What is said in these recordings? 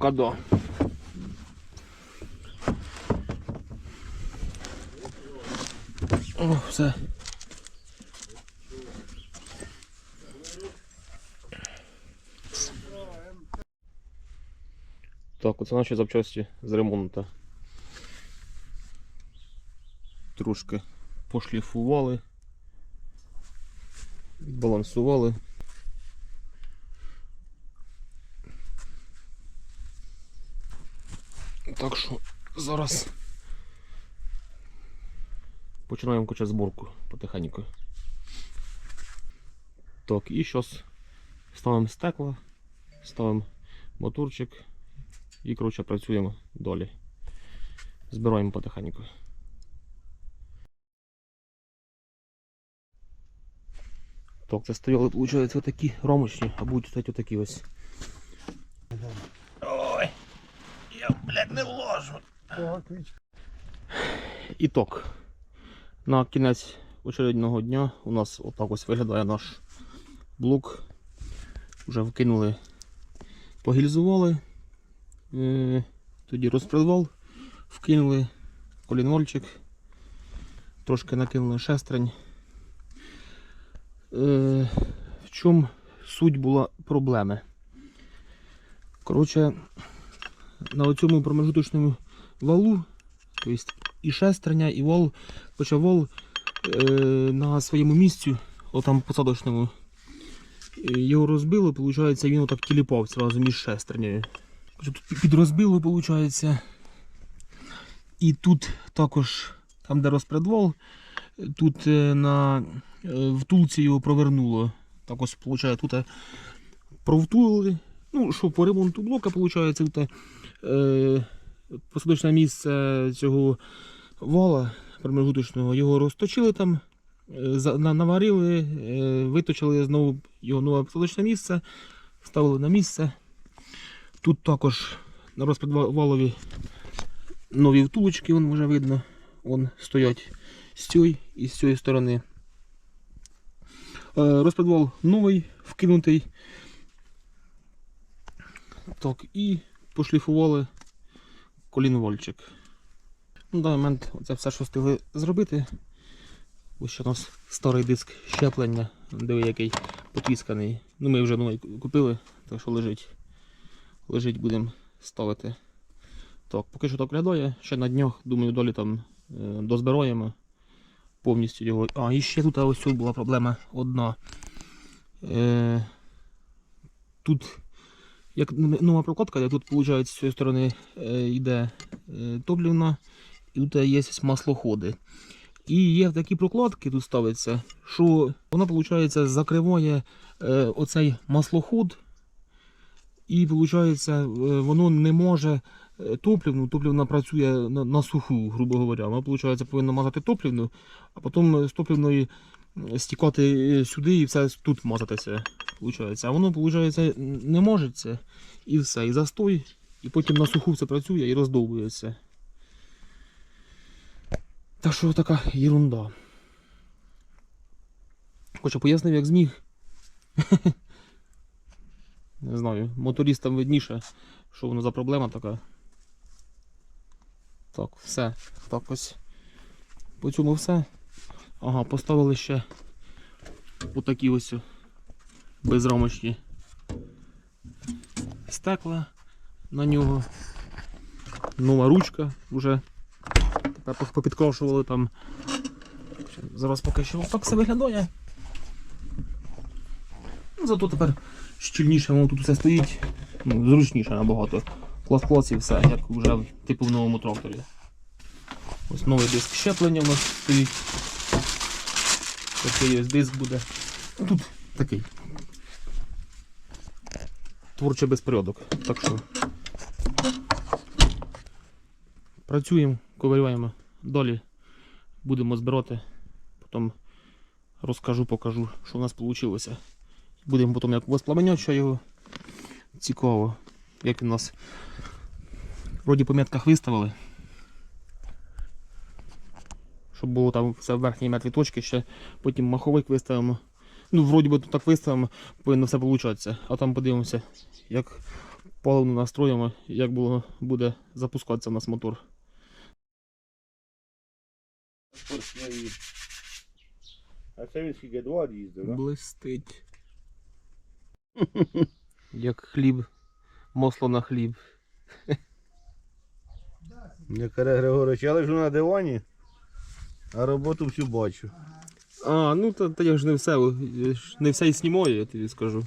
Да. О, все. Так, оце наші запчасті з ремонту. Трошки пошліфували, відбалансували. Так що зараз починаємо качати зборку потихеньку. Так, і зараз ставимо стекла, ставимо моторчик і коротше працюємо далі. Збираємо потихеньку. Так, це стояли, виходить, отакі рамочні, а будуть стоять отакі ось. Ой, я, блядь, не Ітог. На кінець очередного дня у нас отак ось виглядає наш блок. Вже вкинули, погільзували, е, тоді розпредвал, вкинули колінвольчик, трошки накинули шестрень. Е, в чому суть була проблеми? Коротше, на цьому промежуточному валу, тобто і шестерня, і вал, почав вал е, на своєму місці, отам посадочному, е, його розбило, виходить, він отак тіліпав зразу між шестернею. Тут підрозбило, виходить. І тут також, там де розпредвал, тут е, на е, втулці його провернуло. Так ось, виходить, тут провтулили. Ну, що по ремонту блока, виходить, тут е, посадочне місце цього вала промежуточного, його розточили там, е, наварили, е, виточили знову його нове посадочне місце, вставили на місце. Тут також на розпредвалові нові втулочки, вон вже видно, вон стоять з цієї і з цієї сторони. Е, Розпредвал новий, вкинутий. Так, і пошліфували колінвольчик. На даний момент це все, що встигли зробити. Ось ще у нас старий диск щеплення, диви який потрісканий. Ну ми вже новий купили, так що лежить. Лежить будемо ставити. Так, поки що так виглядає. Ще на днях, думаю, долі там е, дозбираємо повністю його. А, і ще тут ось була проблема одна. Е, тут як нова прокладка, як тут виходить з цієї сторони е, йде е, топлівна, і тут є маслоходи. І є такі прокладки, тут ставиться, що вона, виходить, закриває е, оцей маслоход, і виходить, воно не може топлівну, топлівна працює на, на суху, грубо говоря. Вона, виходить, повинна мазати топлівну, а потім з топлівної стікати е, сюди і все тут мазатися. Виходить. А воно, виходить, не може це. І все, і застой, і потім на суху все працює і роздовбується. Так що така ерунда. Хоча пояснив, як зміг. Не знаю, мотористам видніше, що воно за проблема така. Так, все. Так ось. По цьому все. Ага, поставили ще отакі ось безрамочні стекла на нього. Нова ручка вже. Тепер попідкрошували там. Зараз поки що так все виглядає. Ну, Зато тепер щільніше воно тут все стоїть. Ну, зручніше набагато. Клас-клас і все, як вже типу в новому тракторі. Ось новий диск щеплення у нас стоїть. Такий ось диск буде. Тут такий. Творчий безпорядок. Так що працюємо, ковирюємо. Далі будемо збирати. Потім розкажу, покажу, що в нас вийшло. Будемо потім як воспламеняти, що його цікаво, як він нас вроді по метках виставили. Щоб було там все в верхній мертвій точці, ще потім маховик виставимо. Ну, вроді би тут так виставимо, повинно все получатися. А там подивимося, як паливну настроїмо, як було, буде запускатися у нас мотор. А це він скільки два їздив, так? Блистить. Як хліб, масло на хліб. Не Григорович, я лежу на дивані, а роботу всю бачу. А, ну то, то я ж не все, ж не все і снімаю, я тобі скажу.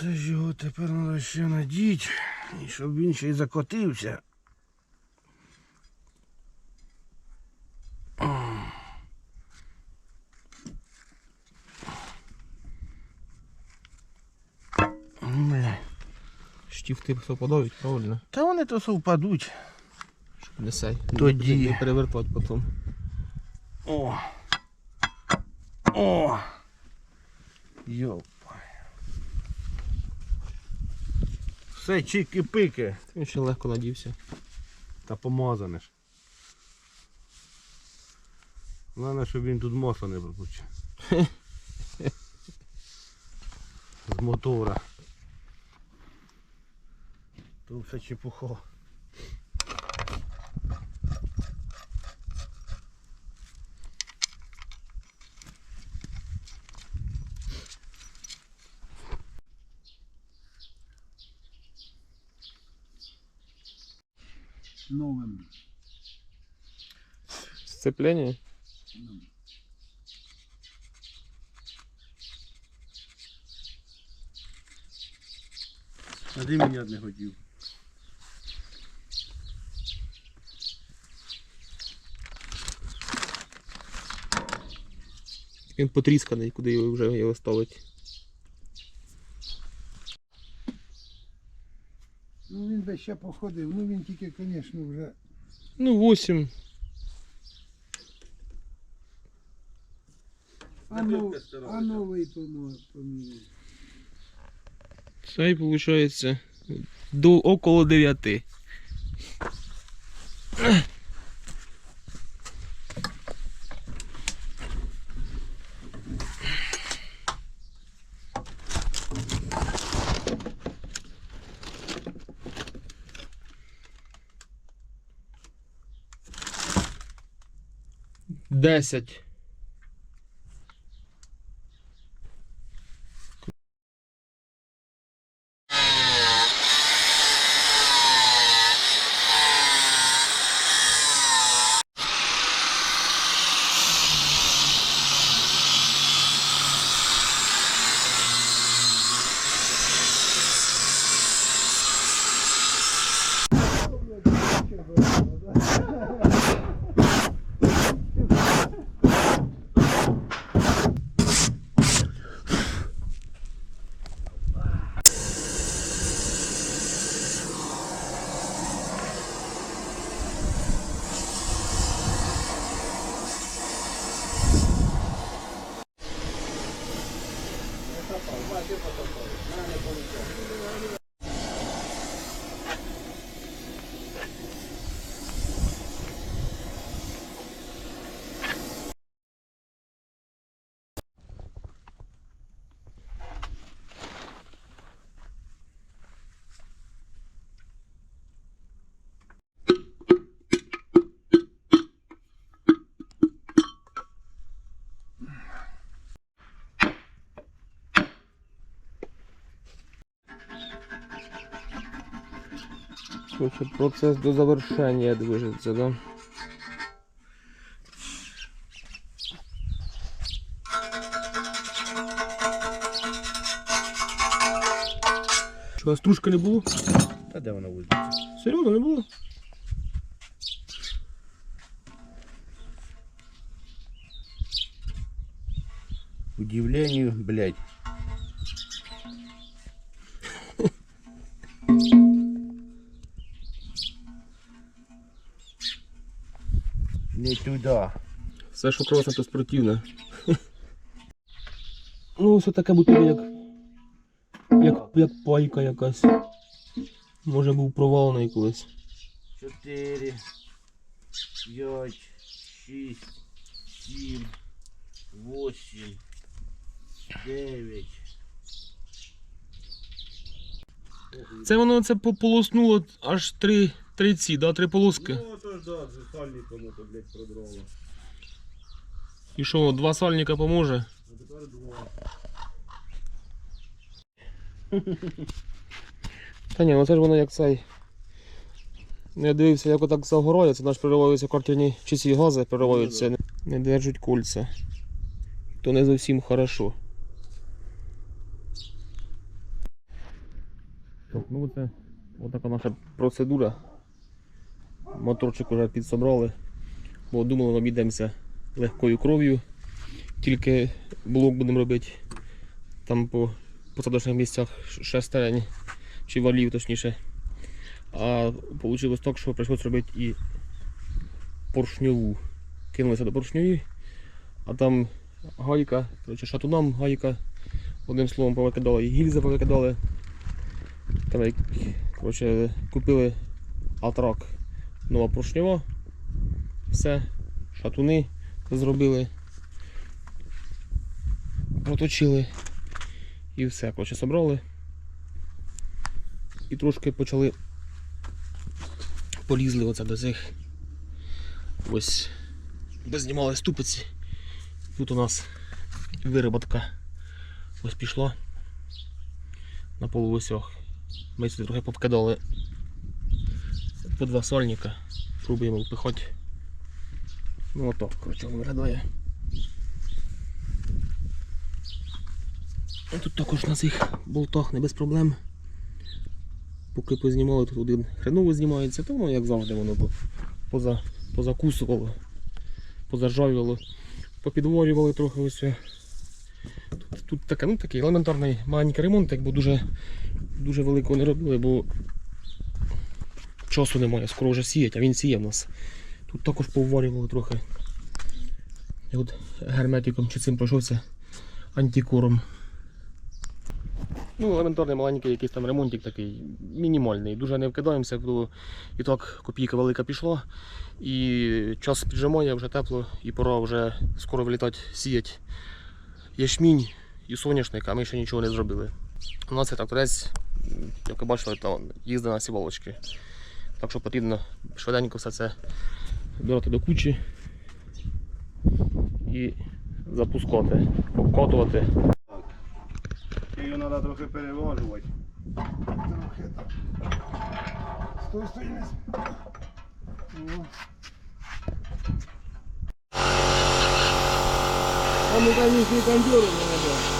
Це ж його тепер треба ще надіти, і щоб він ще й закотився. Штіфти все подають, правильно? Та вони то совпадуть. Щоб не сей. Тоді. Не, перевертати потім. О! О! Йопа. Все чики-пики. Він ще легко надівся. Та помазане ж. Головне, щоб він тут масло не пропучив. З мотора. Тут все чепуха. Сцеплення? А ти мені не хотів. Він потрісканий, куди його вже його ставить. Ну він би ще походив, ну він тільки, звісно, вже. Ну, 8. А, нов... а новий поміряв. Цей виходить до около 9. Десять. Спасибо. Короче, процесс до завершения движется, да? Що, стружка не було? Та де вона вулиця? Серйозно не було? Удивлению, блядь. Туди. Все, що красне, то спортивне. Ну, все таке бутиль, як, як, як пайка якась. Може був провалений колись. Чотири, п'ять, шість, сім, восемь, дев'ять. Це воно це по- полоснуло аж три, три ці, да, три полоски. Ну, ж да, з сальником ото, блядь, продрало. І що, два сальника поможе? А тепер два. Та ні, ну це ж воно як цей. Ну, Я дивився, як отак загораються, наш перериваються картяні чи ці гази перериваються, не, не держать кольця. То не зовсім хорошо. Так, ну це отака наша процедура. Моторчик вже підсобрали, бо думали, обійдемося легкою кров'ю. Тільки блок будемо робити там по посадочних місцях шестерень чи валів точніше. А вийшло так, що прийшлося робити і поршньову. Кинулися до поршньові, а там гайка, коротше, шатунам гайка, одним словом повикидали, і гільзи повикидали. Там купили атрак нова поршньова. Все, шатуни зробили, проточили і все, коротше, собрали і трошки почали полізли оце до цих ось знімали ступиці. Тут у нас вироботка ось пішла на полуосях. Ми сюди трохи попкидали по два сальника, пробуємо впихати. Ну отак, коротше, виглядає. Тут також на цих болтах не без проблем. Поки познімали, тут один хреново знімається, то воно як завжди воно поза, позакусувало, позаржавіло, попідворювали трохи ось. Тут, тут таке, ну, такий елементарний маленький ремонт, якби дуже, дуже великого не робили, бо часу немає, скоро вже сіять, а він сіє в нас. Тут також поварювали трохи. Я от герметиком чи цим пройшовся антикором. Ну, елементарний маленький якийсь там ремонтик такий, мінімальний. Дуже не вкидаємося, бо і так копійка велика пішла. І час піджимає, вже тепло, і пора вже скоро вилітати сіяти ячмінь і соняшник, а ми ще нічого не зробили. У нас є тракторець, як ви бачили, то їздить на сівалочки. Так що потрібно швиденько все це збирати до кучі і запускати, обкатувати. Його треба трохи переважувати. Трохи так. Стой, стой, А мы, конечно, кондеры надо.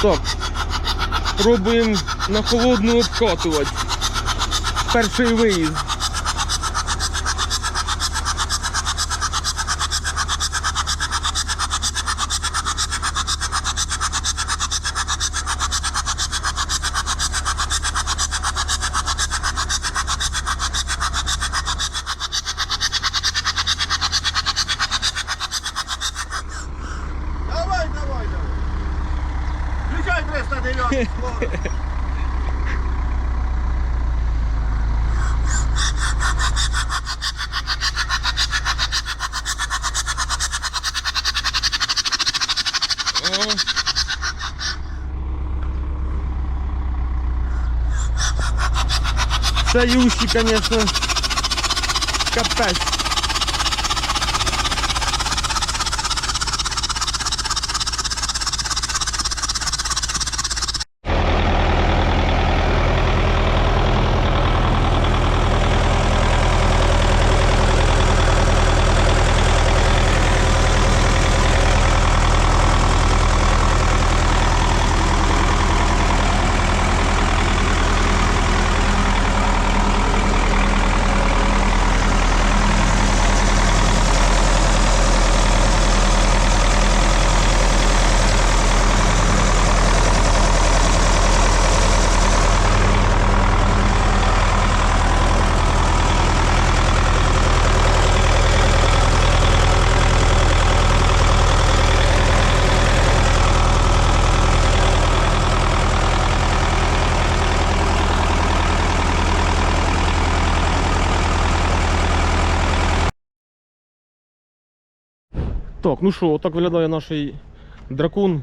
Так, пробуємо на холодну обкатувати. Перший виїзд. О. Це конечно, капець. Так, ну що, отак виглядає наш дракон.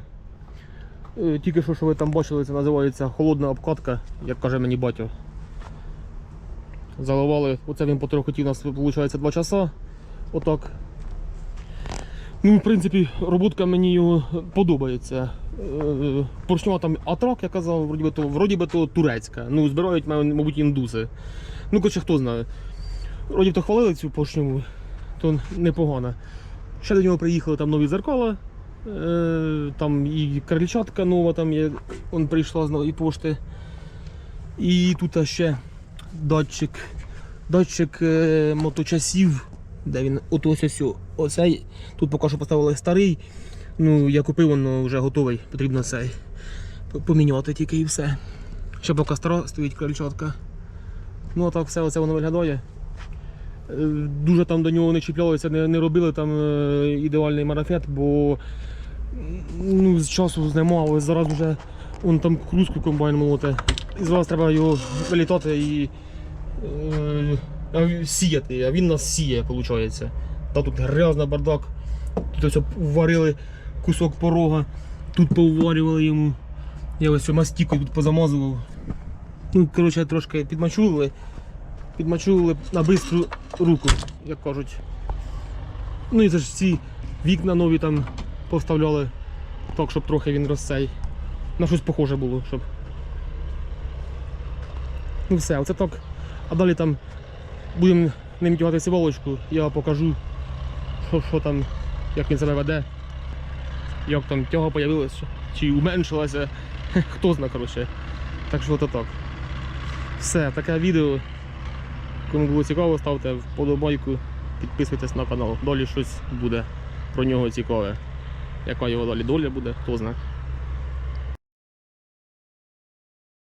Е, Тільки що, що ви там бачили, це називається холодна обкатка, як каже мені батько. Заливали, оце він потрохотів у нас виходить 2 часа. Отак. Ну, в принципі, роботка мені його подобається. Е, Поршнева там атрак, я казав, вроді би то, вроді би то турецька. Ну, збирають, мабуть, індуси. Ну, коротше, хто знає. Вроді то хвалили цю поршневу, то непогано. Ще до нього приїхали там нові зеркала. Е, там і крильчатка нова там є, он прийшла з нової пошти. І тут ще датчик, датчик е, моточасів, де він от ось ось оцей. Тут поки що поставили старий. Ну, я купив, воно вже готовий, потрібно цей поміняти тільки і все. Ще поки стара стоїть крильчатка. Ну а так все оце воно виглядає. Е, Дуже там до нього не чіплялися, не, не робили там е, ідеальний марафет, бо ну, з часу нема, але зараз вже он там крузку комбайн молоте. І зараз треба його вилітати і е, сіяти, а він нас сіє, виходить. Та тут грязна бардак. Тут ось варили кусок порога, тут поварювали йому. Я ось мастікою тут позамазував. Ну, коротше, трошки підмачулили. Підмачулили на бистру руку, як кажуть. Ну і це ж ці вікна нові там поставляли, так, щоб трохи він розсей. На щось похоже було, щоб. Ну все, оце так. А далі там будемо ним тягати сівалочку, я покажу, що, що там, як він себе веде, як там тяга появилася, чи уменшилася, хто знає, коротше. Так що то так. Все, таке відео. Кому було цікаво, ставте вподобайку, підписуйтесь на канал. Далі щось буде про нього цікаве. Яка його далі доля буде, хто знає.